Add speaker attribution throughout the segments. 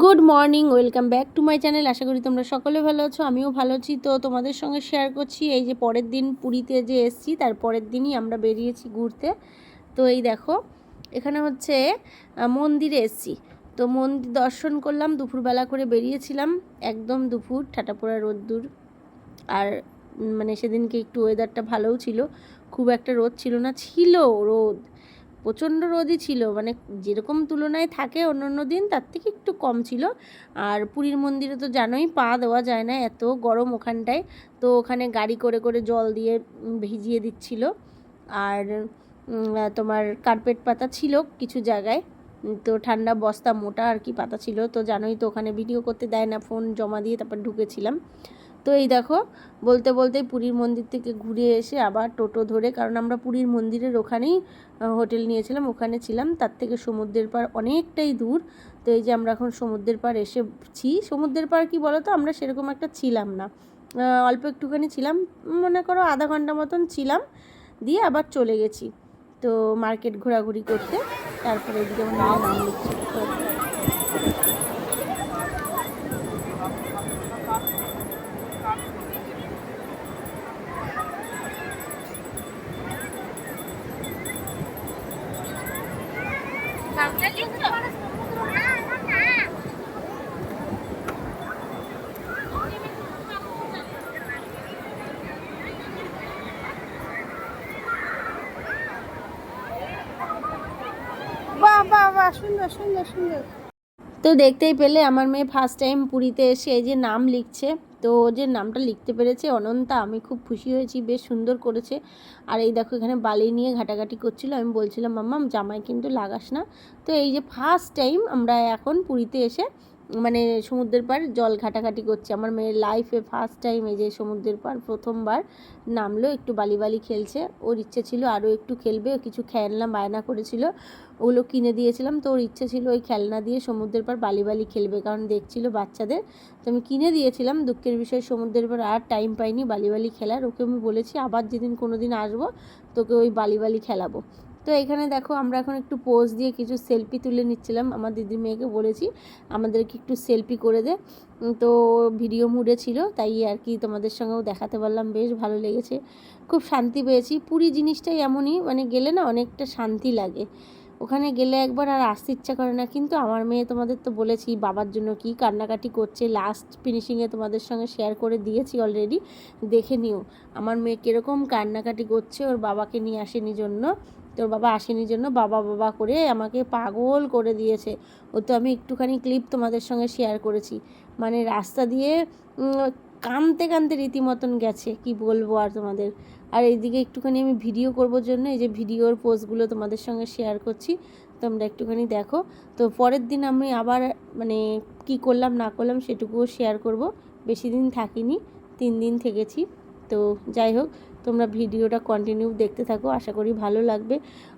Speaker 1: Good morning welcome back to my channel আশা করি তোমরা সকলে ভালো আছো, আমিও ভালো আছি। তো তোমাদের সঙ্গে শেয়ার করছি, এই যে পরের দিন পুরীতে যে এসছি, তার পরের দিনই আমরা বেরিয়েছি ঘুরতে। তো এই দেখো, এখানে হচ্ছে মন্দিরে এসছি। তো মন্দির দর্শন করলাম, দুপুরবেলা করে বেরিয়েছিলাম, একদম দুপুর, ঠাটাপোড়া রোদ্দুর। আর মানে সেদিনকে একটু ওয়েদারটা ভালোও ছিল, খুব একটা রোদ ছিল না, ছিল রোদ। প্রচণ্ড রোদই ছিল। মানে যেরকম তুলনায় থাকে অন্য অন্য দিন, তার থেকে একটু কম ছিল। আর পুরীর মন্দিরে তো জানোই পা দেওয়া যায় না, এত গরম ওখানটায়। তো ওখানে গাড়ি করে করে জল দিয়ে ভিজিয়ে দিচ্ছিল। আর তোমার কার্পেট পাতা ছিল কিছু জায়গায়। তো ঠান্ডা বস্তা মোটা আর কি পাতা ছিল। তো জানোই তো ওখানে ভিডিও করতে দেয় না ফোন জমা দিয়ে তারপর ঢুকেছিলাম। তো এই দেখো, বলতে বলতে পুরীর মন্দির থেকে ঘুরে এসে আবার টোটো ধরে, কারণ আমরা পুরীর মন্দিরের ওখানেই হোটেল নিয়েছিলাম, ওখানে ছিলাম। তার থেকে সমুদ্রের পার অনেকটাই দূর। তো এই যে আমরা এখন সমুদ্রের পার এসেছি সমুদ্রের পার কি বলো তো আমরা সেরকম একটা ছিলাম না। অল্প একটুখানি ছিলাম, মনে করো আধা ঘণ্টা মতন ছিলাম। দিয়ে আবার চলে গেছি। তো মার্কেট ঘোরাঘুরি করতে, তারপরে এদিকে আমার নাম লিখছে। তো দেখতেই পেলে আমার মেয়ে ফার্স্ট টাইম পুরীতে এসে এই যে নাম লিখছে। তো যে নামটা লিখতে পেরেছে অনন্তা, আমি খুব খুশি হয়েছি, বেশ সুন্দর করেছে। আর এই দেখো এখানে বালি নিয়ে ঘাটাঘাটি করছিল। আমি বলছিলাম, মাম্মাম, জামাই কিন্তু লাগাস না। তো এই যে ফার্স্ট টাইম আমরা এখন পুরীতে এসে মানে সমুদ্রের পার জল ঘাটাঘাটি করছে। আমার মেয়ের লাইফে ফার্স্ট টাইম এই যে সমুদ্রের পার প্রথমবার নামলো, একটু বালি বালি খেলছে। ওর ইচ্ছে ছিল আরও একটু খেলবে কিছু খেলনা বায়না করেছিল। ওগুলো কিনে দিয়েছিলাম, তো ওর ইচ্ছে ছিল ওই খেলনা দিয়ে সমুদ্রের পার বালি বালি খেলবে, কারণ দেখছিল বাচ্চাদের। তো আমি কিনে দিয়েছিলাম, দুঃখের বিষয় সমুদ্রের পার আর টাইম পাইনি বালি বালি খেলার। ওকে আমি বলেছি, আবার যেদিন কোনো দিন আসব, তোকে ওই বালি বালি খেলাবো। তো এখানে দেখো আমরা এখন একটু পোজ দিয়ে কিছু সেলফি তুলে নিচ্ছিলাম। আমার দিদির মেয়েকে বলেছি, আমাদেরকে একটু সেলফি করে দে। তো ভিডিও মুডে ছিল, তাই আর কি তোমাদের সঙ্গেও দেখাতে পারলাম। বেশ ভালো লেগেছে। খুব শান্তি পেয়েছি। পুরী জিনিসটাই এমনই মানে গেলে না অনেকটা শান্তি লাগে। ওখানে গেলে একবার আর আসতে ইচ্ছা করে না। কিন্তু আমার মেয়ে তোমাদের তো বলেছি, বাবার জন্য কি কান্নাকাটি করছে লাস্ট ফিনিশিংয়ে তোমাদের সঙ্গে শেয়ার করে দিয়েছি অলরেডি দেখে নিও, আমার মেয়ে কীরকম কান্নাকাটি করছে, ওর বাবাকে নিয়ে আসেনি জন্য। তোর বাবা আসেনি জন্য বাবা বাবা করে আমাকে পাগল করে দিয়েছে। ও তো আমি একটুখানি ক্লিপ তোমাদের সঙ্গে শেয়ার করেছি। মানে রাস্তা দিয়ে কানতে কানতে রীতিমতন গেছে, কি বলব আর তোমাদের? আর এইদিকে একটুখানি আমি ভিডিও করবার জন্য, এই যে ভিডিওর পোস্টগুলো তোমাদের সঙ্গে শেয়ার করছি, তোমরা একটুখানি দেখো। তো পরের দিন আমি আবার মানে কি করলাম না করলাম সেটুকুও শেয়ার করব। বেশি দিন থাকিনি, তিন দিন থেকেছি। তো যাই হোক, তোমরা ভিডিওটা কন্টিনিউ দেখতে থাকো, আশা করি ভালো লাগবে।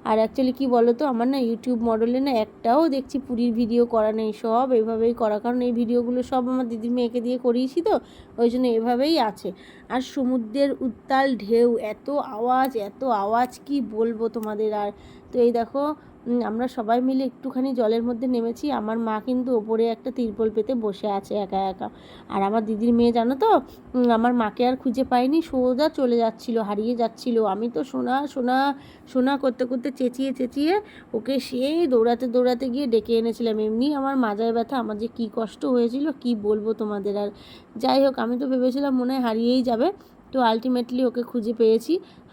Speaker 1: আর অ্যাকচুয়ালি কি বলো তো আমার না ইউটিউব মডেলে না একটাও দেখছি পুরীর ভিডিও করা নেই, সব এইভাবেই করা। কারণ এই ভিডিওগুলো সব আমার দিদির মেয়েকে দিয়ে করিয়েছি তো, ওই জন্য এভাবেই আছে। আর সমুদ্রের উত্তাল ঢেউ, এত আওয়াজ এত আওয়াজ কি বলব তোমাদের আর? তো এই দেখো আমরা সবাই মিলে একটুখানি জলের মধ্যে নেমেছি। আমার মা কিন্তু ওপরে একটা তিরপল পেতে বসে আছে একা একা। আর আমার দিদির মেয়ে, জানো তো? আমার মাকে আর খুঁজে পাইনি। সোজা চলে যাচ্ছিল, হারিয়ে যাচ্ছিল। আমি তো সোনা সোনা সোনা করতে করতে চেঁচিয়ে চেঁচিয়ে ওকে সেই দৌড়াতে দৌড়াতে গিয়ে ডেকে এনেছিলাম। এমনি আমার মাজায় ব্যথা, আমার যে কী কষ্ট হয়েছিল, কি বলব তোমাদের আর? যাই হোক, আমি তো ভেবেছিলাম মনে হয় হারিয়েই যাবে। তো আলটিমেটলি ওকে খুঁজে পেয়েছি,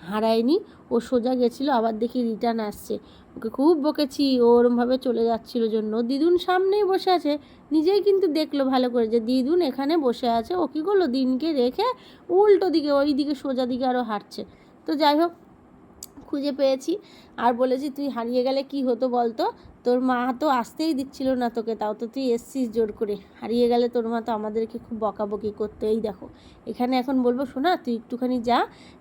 Speaker 1: হারায়নি। ও সোজা গেছিল, আবার দেখি রিটার্ন আসছে। ওকে খুব বকেছি, ও ওরমভাবে চলে যাচ্ছিল জন্য। দিদুন সামনেই বসে আছে, নিজেই কিন্তু দেখল ভালো করে যে দিদুন এখানে বসে আছে। ও কী করল? দিনকে রেখে উল্টো দিকে ওই দিকে সোজা দিকে আরও হাঁটছে। তো যাই হোক, খুঁজে পেয়েছি। আর বলেছি, তুই হারিয়ে গেলে কি হতো বলতো? তোর মা তো আসতেই দিচ্ছিল না তোকে তাও তো তুই এসছিস জোর করে। হারিয়ে গেলে তোর মা তো আমাদেরকে খুব বকাবকি করতো এই দেখো। এখানে এখন বলব শোনা তুই একটুখানি যা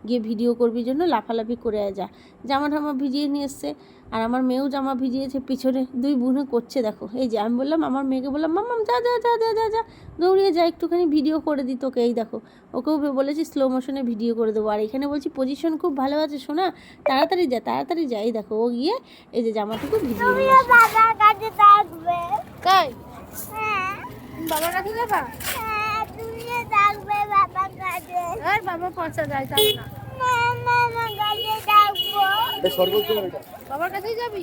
Speaker 1: গিয়ে ভিডিও করবি জন্য লাফালাফি করে যা। জামা ঠামা ভিজিয়ে নিয়ে এসছে আর আমার মেয়েও জামা ভিজিয়েছে পিছনে। দুই বোনে করছে দেখো। এই যে আমি বললাম আমার মেয়েকে বললাম মাম্মাম যা যা যা যা যা যা দৌড়িয়ে যা একটুখানি ভিডিও করে দিই তোকে। এই দেখো ওকেও বলেছি স্লো মোশনে ভিডিও করে দেবো। আর এখানে বলছি পজিশন খুব ভালো আছে শোনা তাড়াতাড়ি যা তাড়াতাড়ি যা। এই দেখো ও গিয়ে এই যে জামাটুকু ভিজিয়ে নিয়ে
Speaker 2: বাবার কাছে থাকবে।
Speaker 1: তাই
Speaker 2: হ্যাঁ। বাবার কাছে যাবা?
Speaker 3: তুমি থাকবে বাবা কাছে।
Speaker 2: আর বাবা পয়সা দেয় তাই না।
Speaker 3: মামা কাছে থাকব।
Speaker 2: বাবার কাছেই যাবি?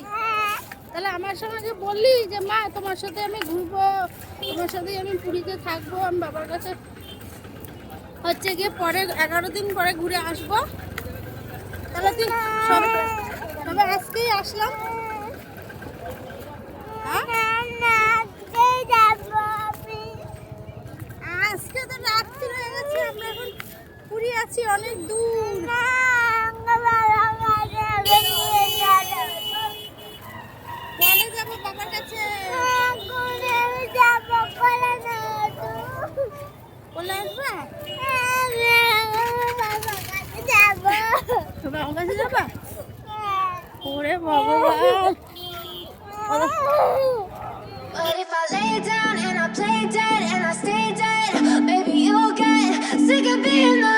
Speaker 2: তাহলে আমার সঙ্গে বললি যে মা তোমার সাথে আমি ঘুরবো তোমার সাথে আমি পুরীতে থাকব আমি বাবার কাছে হচ্ছে গিয়ে পরে এগারো দিন পরে ঘুরে আসব। তাহলে তুই তবে আজকেই আসলাম। আমার কাছে যাবা ওরে ভগবান
Speaker 3: But if I lay down and I play dead and I stay dead, maybe you'll get sick of being the